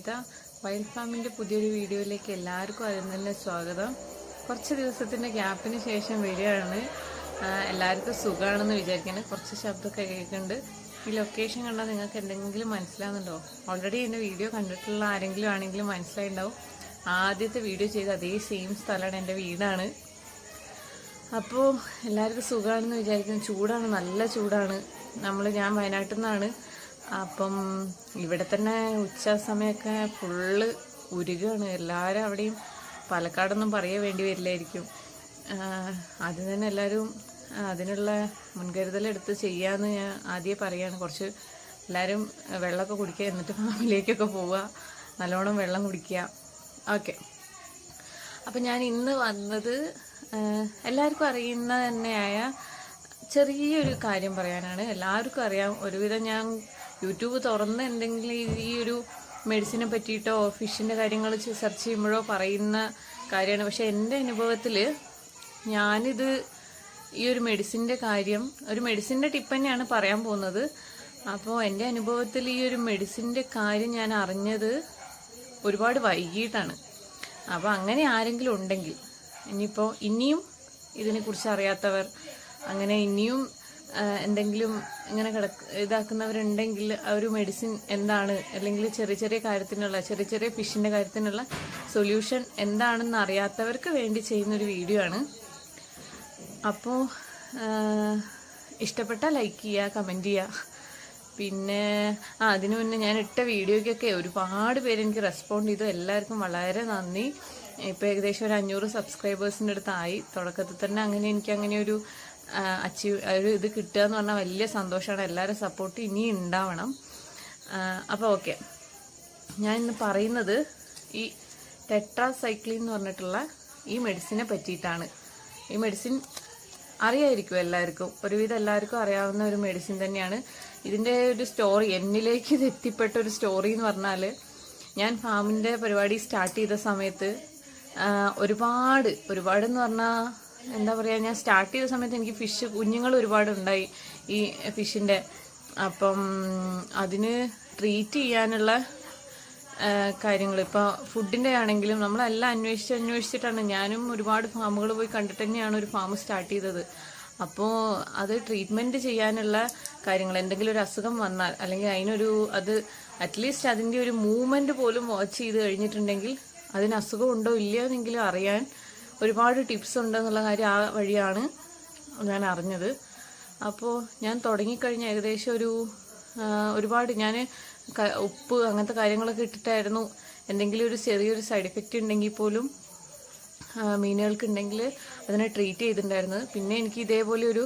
Smitha wild ഫാമിന്റെ പുതിയൊരു വീഡിയോയിലേക്ക് എല്ലാവർക്കും അതിൽ തന്നെ സ്വാഗതം. കുറച്ച് ദിവസത്തിന്റെ ഗ്യാപ്പിന് ശേഷം വരികയാണ്. എല്ലാവർക്കും സുഖമാണെന്ന് വിചാരിക്കുന്നത് കുറച്ച് ശബ്ദമൊക്കെ കേൾക്കുന്നുണ്ട്. ഈ ലൊക്കേഷൻ കണ്ടാൽ നിങ്ങൾക്ക് എന്തെങ്കിലും മനസ്സിലാവുന്നുണ്ടോ? ഓൾറെഡി എന്റെ വീഡിയോ കണ്ടിട്ടുള്ള ആരെങ്കിലും ആണെങ്കിലും മനസ്സിലായിണ്ടാവും ആദ്യത്തെ വീഡിയോ ചെയ്ത അതേ സെയിം സ്ഥലമാണ് എന്റെ വീടാണ്. അപ്പോൾ എല്ലാവർക്കും സുഖമാണെന്ന് വിചാരിക്കുന്നു. ചൂടാണ് നല്ല ചൂടാണ്. നമ്മൾ ഞാൻ വയനാട്ടിൽ നിന്നാണ്. അപ്പം ഇവിടെ തന്നെ ഉച്ച സമയമൊക്കെ ഫുള്ള് ഉരുകയാണ് എല്ലാവരും അവിടെയും പാലക്കാടൊന്നും പറയാൻ വേണ്ടി വരില്ലായിരിക്കും. അതിന് അത് തന്നെ എല്ലാവരും അതിനുള്ള മുൻകരുതലെടുത്ത് ചെയ്യാമെന്ന് ഞാൻ ആദ്യം പറയാണ്. കുറച്ച് എല്ലാവരും വെള്ളമൊക്കെ കുടിക്കുക എന്നിട്ട് ഫാമിലിയിലേക്കൊക്കെ പോവുക. നല്ലോണം വെള്ളം കുടിക്കുക. ഓക്കെ. അപ്പം ഞാൻ ഇന്ന് വന്നത് എല്ലാവർക്കും അറിയുന്ന തന്നെയായ ചെറിയൊരു കാര്യം പറയാനാണ്. എല്ലാവർക്കും അറിയാം. ഒരുവിധം ഞാൻ യൂട്യൂബ് തുറന്ന് എന്തെങ്കിലും ഈ- ഒരു മെഡിസിനെ പറ്റിയിട്ടോ ഫിഷിന്റെ കാര്യങ്ങൾ സെർച്ച് ചെയ്യുമ്പോഴോ പറയുന്ന കാര്യമാണ്. പക്ഷേ എന്റെ അനുഭവത്തിൽ ഞാനിത് ഈ ഒരു മെഡിസിന്റെ കാര്യം ഒരു മെഡിസിന്റെ ടിപ്പ് തന്നെയാണ് പറയാൻ പോകുന്നത്. അപ്പോൾ എന്റെ അനുഭവത്തിൽ ഈ ഒരു മെഡിസിന്റെ കാര്യം ഞാൻ അറിഞ്ഞത് ഒരുപാട് വൈകിട്ടാണ് അപ്പോൾ അങ്ങനെ ആരെങ്കിലും ഉണ്ടെങ്കിൽ ഇനിയിപ്പോൾ ഇനിയും ഇതിനെക്കുറിച്ച് അറിയാത്തവർ അങ്ങനെ ഇനിയും എന്തെങ്കിലും ഇങ്ങനെ കിടക്ക് ഇതാക്കുന്നവരുണ്ടെങ്കിൽ ആ ഒരു മെഡിസിൻ എന്താണ്? അല്ലെങ്കിൽ ചെറിയ ചെറിയ കാര്യത്തിനുള്ള ചെറിയ ചെറിയ ഫിഷിന്റെ കാര്യത്തിനുള്ള സൊല്യൂഷൻ എന്താണെന്ന് അറിയാത്തവർക്ക് വേണ്ടി ചെയ്യുന്നൊരു വീഡിയോ ആണ്. അപ്പോൾ ഇഷ്ടപ്പെട്ട ലൈക്ക് ചെയ്യുക കമന്റ് ചെയ്യുക. പിന്നെ ആ അതിനു മുന്നേ ഞാൻ ഇട്ട വീഡിയോയ്ക്കൊക്കെ ഒരുപാട് പേര് എനിക്ക് റെസ്പോണ്ട് ചെയ്തു. എല്ലാവർക്കും വളരെ നന്ദി. ഇപ്പോൾ ഏകദേശം ഒരു അഞ്ഞൂറ് സബ്സ്ക്രൈബേഴ്സിന്റെ അടുത്തായി. തുടക്കത്തിൽ തന്നെ അങ്ങനെ എനിക്ക് അങ്ങനെ ഒരു അച്ചീവ് ഒരു ഇത് കിട്ടുക എന്ന് പറഞ്ഞാൽ വലിയ സന്തോഷമാണ്. എല്ലാവരും സപ്പോർട്ട് ഇനി ഉണ്ടാവണം. അപ്പോൾ ഓക്കെ ഞാൻ ഇന്ന് പറയുന്നത് ഈ ടെട്രാസൈക്ലിൻ എന്ന് പറഞ്ഞിട്ടുള്ള ഈ മെഡിസിനെ പറ്റിയിട്ടാണ്. ഈ മെഡിസിൻ അറിയായിരിക്കും എല്ലാവർക്കും. ഒരുവിധം എല്ലാവർക്കും അറിയാവുന്ന ഒരു മെഡിസിൻ തന്നെയാണ്. ഇതിന്റെ ഒരു സ്റ്റോറി എന്നിലേക്ക് ഇത് എത്തിപ്പെട്ട ഒരു സ്റ്റോറി എന്ന് പറഞ്ഞാൽ ഞാൻ ഫാമിന്റെ പരിപാടി സ്റ്റാർട്ട് ചെയ്ത സമയത്ത് ഒരുപാട് ഒരുപാട് എന്ന് പറഞ്ഞാൽ എന്താ പറയുക ഞാൻ സ്റ്റാർട്ട് ചെയ്ത സമയത്ത് എനിക്ക് ഫിഷ് കുഞ്ഞുങ്ങൾ ഒരുപാട് ഉണ്ടായി ഈ ഫിഷിന്റെ അപ്പം അതിന് ട്രീറ്റ് ചെയ്യാനുള്ള കാര്യങ്ങൾ. ഇപ്പോൾ ഫുഡിന്റെ ആണെങ്കിലും നമ്മളെല്ലാം അന്വേഷിച്ച് അന്വേഷിച്ചിട്ടാണ്. ഞാനും ഒരുപാട് ഫാമുകൾ പോയി കണ്ടിട്ട് തന്നെയാണ് ഒരു ഫാം സ്റ്റാർട്ട് ചെയ്തത്. അപ്പോൾ അത് ട്രീറ്റ്മെന്റ് ചെയ്യാനുള്ള കാര്യങ്ങൾ. എന്തെങ്കിലും ഒരു അസുഖം വന്നാൽ അല്ലെങ്കിൽ അതിനൊരു അത് അറ്റ്ലീസ്റ്റ് അതിന്റെ ഒരു മൂവ്മെന്റ് പോലും വാച്ച് ചെയ്ത് കഴിഞ്ഞിട്ടുണ്ടെങ്കിൽ അതിന് അസുഖം ഉണ്ടോ ഇല്ലയോ എന്നെങ്കിലും അറിയാൻ ഒരുപാട് ടിപ്സ് ഉണ്ടെന്നുള്ള കാര്യം ആ വഴിയാണ് ഞാൻ അറിഞ്ഞത്. അപ്പോൾ ഞാൻ തുടങ്ങിക്കഴിഞ്ഞ ഏകദേശം ഒരു ഒരുപാട് ഞാൻ ഉപ്പ് അങ്ങനത്തെ കാര്യങ്ങളൊക്കെ ഇട്ടിട്ടായിരുന്നു. എന്തെങ്കിലും ഒരു ചെറിയൊരു സൈഡ് എഫക്റ്റ് ഉണ്ടെങ്കിൽ പോലും മീനുകൾക്ക് മീനുകൾക്കുണ്ടെങ്കിൽ അതിനെ ട്രീറ്റ് ചെയ്തിട്ടുണ്ടായിരുന്നത്. പിന്നെ എനിക്ക് ഇതേപോലെ ഒരു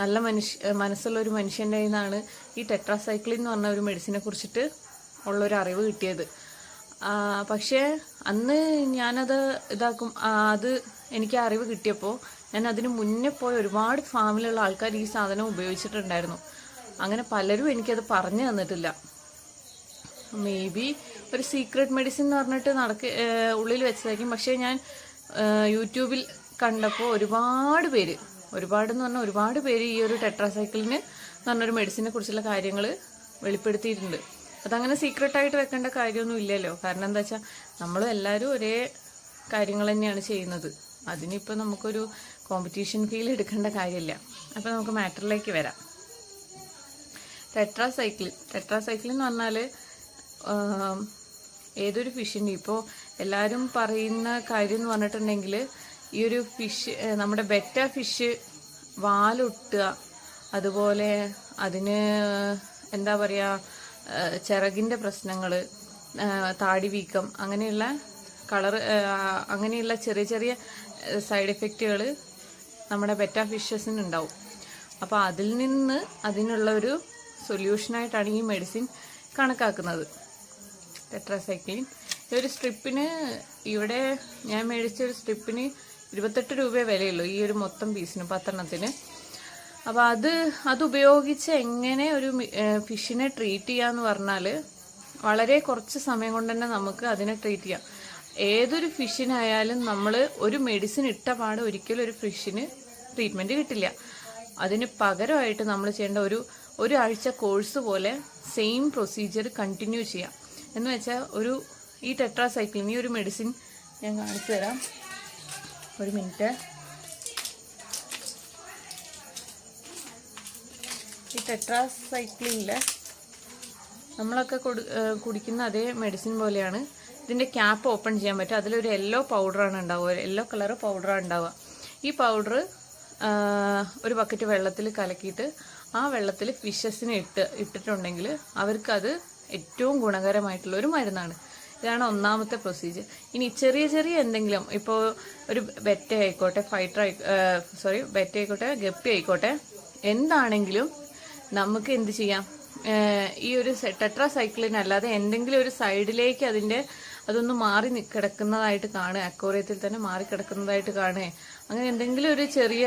നല്ല മനുഷ്യ മനസ്സുള്ള ഒരു മനുഷ്യന്റെ കയ്യിൽ നിന്നാണ് ഈ ടെട്രാസൈക്ലിൻ എന്ന് പറഞ്ഞ ഒരു മെഡിസിനെ കുറിച്ചിട്ട് ഉള്ളൊരു അറിവ് കിട്ടിയത്. പക്ഷേ അന്ന് ഞാനത് ഇതാക്കും അത് എനിക്ക് അറിവ് കിട്ടിയപ്പോൾ ഞാൻ അതിന് മുന്നേ പോയ ഒരുപാട് ഫാമിലുള്ള ആൾക്കാർ ഈ സാധനം ഉപയോഗിച്ചിട്ടുണ്ടായിരുന്നു. അങ്ങനെ പലരും എനിക്കത് പറഞ്ഞു തന്നിട്ടില്ല. മേ ബി ഒരു സീക്രട്ട് മെഡിസിൻ എന്ന് പറഞ്ഞിട്ട് നടക്ക ഉള്ളിൽ വെച്ചതായിരിക്കും. പക്ഷേ ഞാൻ യൂട്യൂബിൽ കണ്ടപ്പോൾ ഒരുപാട് പേര് ഒരുപാടെന്ന് പറഞ്ഞാൽ ഒരുപാട് പേര് ഈ ഒരു ടെട്രാസൈക്കിളിന് എന്ന് പറഞ്ഞൊരു മെഡിസിനെ കുറിച്ചുള്ള കാര്യങ്ങൾ വെളിപ്പെടുത്തിയിട്ടുണ്ട്. അതങ്ങനെ സീക്രട്ടായിട്ട് വെക്കേണ്ട കാര്യമൊന്നും ഇല്ലല്ലോ. കാരണം എന്താ വെച്ചാൽ നമ്മൾ എല്ലാവരും ഒരേ കാര്യങ്ങൾ തന്നെയാണ് ചെയ്യുന്നത്. അതിനിപ്പോൾ നമുക്കൊരു കോമ്പറ്റീഷൻ ഫീൽ എടുക്കേണ്ട കാര്യമില്ല. അപ്പോൾ നമുക്ക് മാറ്ററിലേക്ക് വരാം. ടെട്രാസൈക്കിൾ ടെട്രാസൈക്കിൾ എന്ന് പറഞ്ഞാൽ ഏതൊരു ഫിഷിന്റെ ഇപ്പോൾ എല്ലാവരും പറയുന്ന കാര്യം എന്ന് പറഞ്ഞിട്ടുണ്ടെങ്കിൽ ഈ ഒരു ഫിഷ് നമ്മുടെ ബെറ്റ ഫിഷ് വാലൊട്ടുക അതുപോലെ അതിന് എന്താ പറയുക ചിറകിന്റെ പ്രശ്നങ്ങൾ താടി വീക്കം അങ്ങനെയുള്ള കളർ അങ്ങനെയുള്ള ചെറിയ ചെറിയ സൈഡ് എഫക്റ്റുകൾ നമ്മുടെ ബെറ്റ ഫിഷസിന് ഉണ്ടാവും. അപ്പോൾ അതിൽ നിന്ന് അതിനുള്ള ഒരു സൊല്യൂഷനായിട്ടാണ് ഈ മെഡിസിൻ കണക്കാക്കുന്നത്. ടെട്രാസൈക്ലിൻ ഒരു സ്ട്രിപ്പിന് ഇവിടെ ഞാൻ മേടിച്ച ഒരു സ്ട്രിപ്പിന് ഇരുപത്തെട്ട് രൂപയെ വിലയുള്ളൂ ഈ ഒരു മൊത്തം പീസിന് പത്തെണ്ണത്തിന്. അപ്പോൾ അത് അത് ഉപയോഗിച്ച് എങ്ങനെ ഒരു ഫിഷിനെ ട്രീറ്റ് ചെയ്യാന്ന് പറഞ്ഞാൽ വളരെ കുറച്ച് സമയം കൊണ്ട് തന്നെ നമുക്ക് അതിനെ ട്രീറ്റ് ചെയ്യാം. ഏതൊരു ഫിഷിനായാലും നമ്മൾ ഒരു മെഡിസിൻ ഇട്ട പാട് ഒരിക്കലും ഒരു ഫിഷിന് ട്രീറ്റ്മെന്റ് കിട്ടില്ല. അതിന് പകരമായിട്ട് നമ്മൾ ചെയ്യേണ്ട ഒരു ഒരാഴ്ച കോഴ്സ് പോലെ സെയിം പ്രൊസീജിയർ കണ്ടിന്യൂ ചെയ്യാം. എന്ന് വെച്ചാൽ ഒരു ഈ ടെട്രാസൈക്ലിൻ ഈ ഒരു മെഡിസിൻ ഞാൻ കാണിച്ചു തരാം. ഒരു മിനിറ്റ് ഈ ടെട്രാസൈക്ലിനിൽ നമ്മളൊക്കെ കൊടു കുടിക്കുന്ന അതേ മെഡിസിൻ പോലെയാണ്. ഇതിന്റെ ക്യാപ്പ് ഓപ്പൺ ചെയ്യാൻ പറ്റും. അതിലൊരു യെല്ലോ പൗഡറാണ് ഉണ്ടാവുക. യെല്ലോ കളർ പൗഡറാണ് ഉണ്ടാവുക. ഈ പൗഡർ ഒരു ബക്കറ്റ് വെള്ളത്തിൽ കലക്കിയിട്ട് ആ വെള്ളത്തിൽ ഫിഷസിനെ ഇട്ട് ഇട്ടിട്ടുണ്ടെങ്കിൽ അവർക്കത് ഏറ്റവും ഗുണകരമായിട്ടുള്ള ഒരു മരുന്നാണ്. ഇതാണ് ഒന്നാമത്തെ പ്രൊസീജിയർ ഇനി ചെറിയ ചെറിയ എന്തെങ്കിലും ഇപ്പോൾ ഒരു ബെറ്റ ആയിക്കോട്ടെ ഫൈറ്റർ ആയി സോറി ബെറ്റ ആയിക്കോട്ടെ ഗപ്പി ആയിക്കോട്ടെ എന്താണെങ്കിലും നമുക്ക് എന്ത് ചെയ്യാം? ഈ ഒരു ടെട്രാ സൈക്കിളിനല്ലാതെ എന്തെങ്കിലും ഒരു സൈഡിലേക്ക് അതിന്റെ അതൊന്ന് മാറി കിടക്കുന്നതായിട്ട് കാണുക. അക്വോറിയത്തിൽ തന്നെ മാറി കിടക്കുന്നതായിട്ട് കാണുക. അങ്ങനെ എന്തെങ്കിലും ഒരു ചെറിയ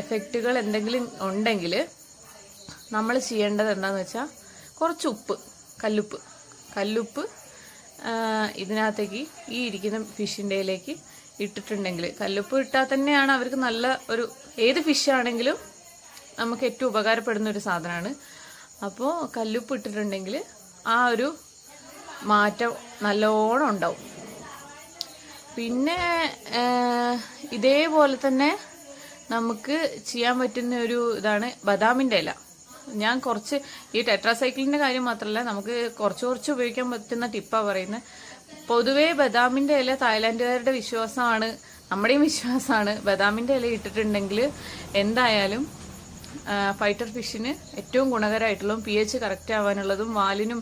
എഫക്റ്റുകൾ എന്തെങ്കിലും ഉണ്ടെങ്കിൽ നമ്മൾ ചെയ്യേണ്ടത് എന്താണെന്ന് വെച്ചാൽ കുറച്ച് ഉപ്പ് കല്ലുപ്പ്. കല്ലുപ്പ് ഇതിനകത്തേക്ക് ഈ ഇരിക്കുന്ന ഫിഷിന്റെയിലേക്ക് ഇട്ടിട്ടുണ്ടെങ്കിൽ കല്ലുപ്പ് ഇട്ടാൽ തന്നെയാണ് അവർക്ക് നല്ല ഒരു ഏത് ഫിഷാണെങ്കിലും നമുക്ക് ഏറ്റവും ഉപകാരപ്പെടുന്ന ഒരു സാധനമാണ്. അപ്പോൾ കല്ലുപ്പ് ഇട്ടിട്ടുണ്ടെങ്കിൽ ആ ഒരു മാറ്റം നല്ലോണം ഉണ്ടാവും. പിന്നെ ഇതേപോലെ തന്നെ നമുക്ക് ചെയ്യാൻ പറ്റുന്ന ഒരു ഇതാണ് ബദാമിന്റെ ഇല. ഞാൻ കുറച്ച് ഈ ടെട്രാസൈക്കിളിന്റെ കാര്യം മാത്രമല്ല നമുക്ക് കുറച്ച് കുറച്ച് ഉപയോഗിക്കാൻ പറ്റുന്ന ടിപ്പാണ് പറയുന്നത് പൊതുവേ ബദാമിന്റെ ഇല തായ്ലാൻഡുകാരുടെ വിശ്വാസമാണ് നമ്മുടെയും വിശ്വാസമാണ് ബദാമിന്റെ ഇല ഇട്ടിട്ടുണ്ടെങ്കിൽ എന്തായാലും ഫൈറ്റർ ഫിഷിന് ഏറ്റവും ഗുണകരമായിട്ടുള്ളതും പി എച്ച് കറക്റ്റ് ആവാനുള്ളതും വാലിനും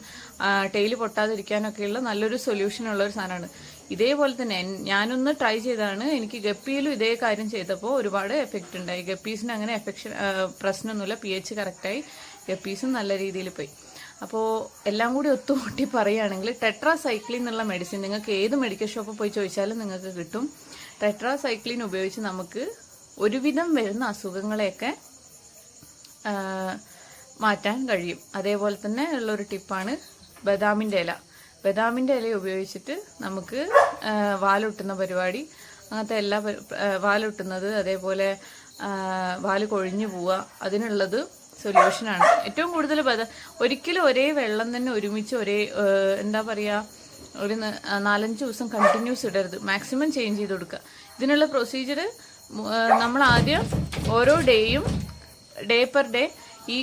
ടെയിൽ പൊട്ടാതിരിക്കാനൊക്കെയുള്ള നല്ലൊരു സൊല്യൂഷൻ ഉള്ള ഒരു സാധനമാണ്. ഇതേപോലെ തന്നെ ഞാനൊന്ന് ട്രൈ ചെയ്താണ്. എനിക്ക് ഗപ്പിയിലും ഇതേ കാര്യം ചെയ്തപ്പോൾ ഒരുപാട് എഫക്റ്റ് ഉണ്ടായി. ഗപ്പീസിന് അങ്ങനെ എഫക്ഷൻ പ്രശ്നമൊന്നുമില്ല. പി എച്ച് കറക്റ്റായി ഗപ്പീസും നല്ല രീതിയിൽ പോയി. അപ്പോൾ എല്ലാം കൂടി ഒത്തുകൂട്ടി പറയുകയാണെങ്കിൽ ടെട്രാസൈക്ലിൻ എന്നുള്ള മെഡിസിൻ നിങ്ങൾക്ക് ഏത് മെഡിക്കൽ ഷോപ്പിൽ പോയി ചോദിച്ചാലും നിങ്ങൾക്ക് കിട്ടും. ടെട്രാസൈക്ലിൻ ഉപയോഗിച്ച് നമുക്ക് ഒരുവിധം വരുന്ന അസുഖങ്ങളെയൊക്കെ മാറ്റാൻ കഴിയും. അതേപോലെ തന്നെ ഉള്ളൊരു ടിപ്പാണ് ബദാമിന്റെ ഇല. ബദാമിന്റെ ഇല ഉപയോഗിച്ചിട്ട് നമുക്ക് വാലൊട്ടുന്ന പരിപാടി. അങ്ങനത്തെ എല്ലാ വാലൊട്ടുന്നത് അതേപോലെ വാൽ കൊഴിഞ്ഞു പോവുക അതിനുള്ളത് സൊല്യൂഷനാണ്. ഏറ്റവും കൂടുതൽ ബദ ഒരിക്കലും ഒരേ വെള്ളം തന്നെ ഒരുമിച്ച് ഒരേ എന്താ പറയുക ഒരു നാലഞ്ച് ദിവസം കണ്ടിന്യൂസ് ഇടരുത്. മാക്സിമം ചേഞ്ച് ചെയ്ത് കൊടുക്കുക. ഇതിനുള്ള പ്രൊസീജിയർ നമ്മൾ ആദ്യം ഓരോ ഡേയും ഡേ പെർ ഡേ ഈ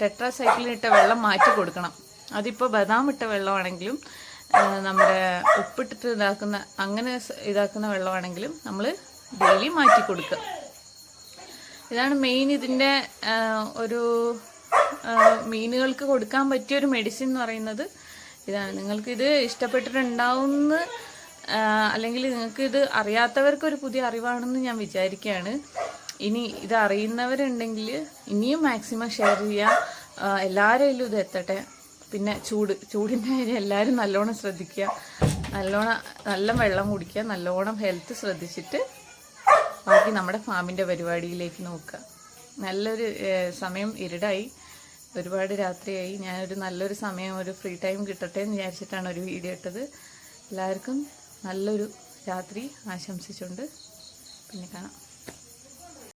ടെട്രാസൈക്ലിൻ ഇട്ട വെള്ളം മാറ്റി കൊടുക്കണം. അതിപ്പോൾ ബദാം ഇട്ട വെള്ളമാണെങ്കിലും നമ്മുടെ ഉപ്പിട്ടിട്ട് ഇതാക്കുന്ന അങ്ങനെ ഇതാക്കുന്ന വെള്ളമാണെങ്കിലും നമ്മൾ ഡെയിലി മാറ്റി കൊടുക്കുക. ഇതാണ് മെയിൻ ഇതിന്റെ ഒരു മീനുകൾക്ക് കൊടുക്കാൻ പറ്റിയ ഒരു മെഡിസിൻ എന്ന് പറയുന്നത്. ഇതാണ്. നിങ്ങൾക്കിത് ഇഷ്ടപ്പെട്ടിട്ടുണ്ടാവുമെന്ന് അല്ലെങ്കിൽ നിങ്ങൾക്കിത് അറിയാത്തവർക്ക് ഒരു പുതിയ അറിവാണെന്ന് ഞാൻ വിചാരിക്കുകയാണ്. ഇനി ഇത് അറിയുന്നവരുണ്ടെങ്കിൽ ഇനിയും മാക്സിമം ഷെയർ ചെയ്യുക. എല്ലാവരെയും ഇത് എത്തട്ടെ. പിന്നെ ചൂട് ചൂടിന്റെ കാര്യം എല്ലാവരും നല്ലോണം ശ്രദ്ധിക്കുക. നല്ലോണം നല്ല വെള്ളം കുടിക്കുക. നല്ലോണം ഹെൽത്ത് ശ്രദ്ധിച്ചിട്ട് ബാക്കി നമ്മുടെ ഫാമിന്റെ പരിപാടിയിലേക്ക് നോക്കുക. നല്ലൊരു സമയം ഇരുടായി. ഒരുപാട് രാത്രിയായി. ഞാനൊരു നല്ലൊരു സമയം ഒരു ഫ്രീ ടൈം കിട്ടട്ടെ എന്ന് വിചാരിച്ചിട്ടാണ് ഒരു വീഡിയോ ഇട്ടത്. എല്ലാവർക്കും നല്ലൊരു രാത്രി ആശംസിച്ചുകൊണ്ട് പിന്നെ കാണാം.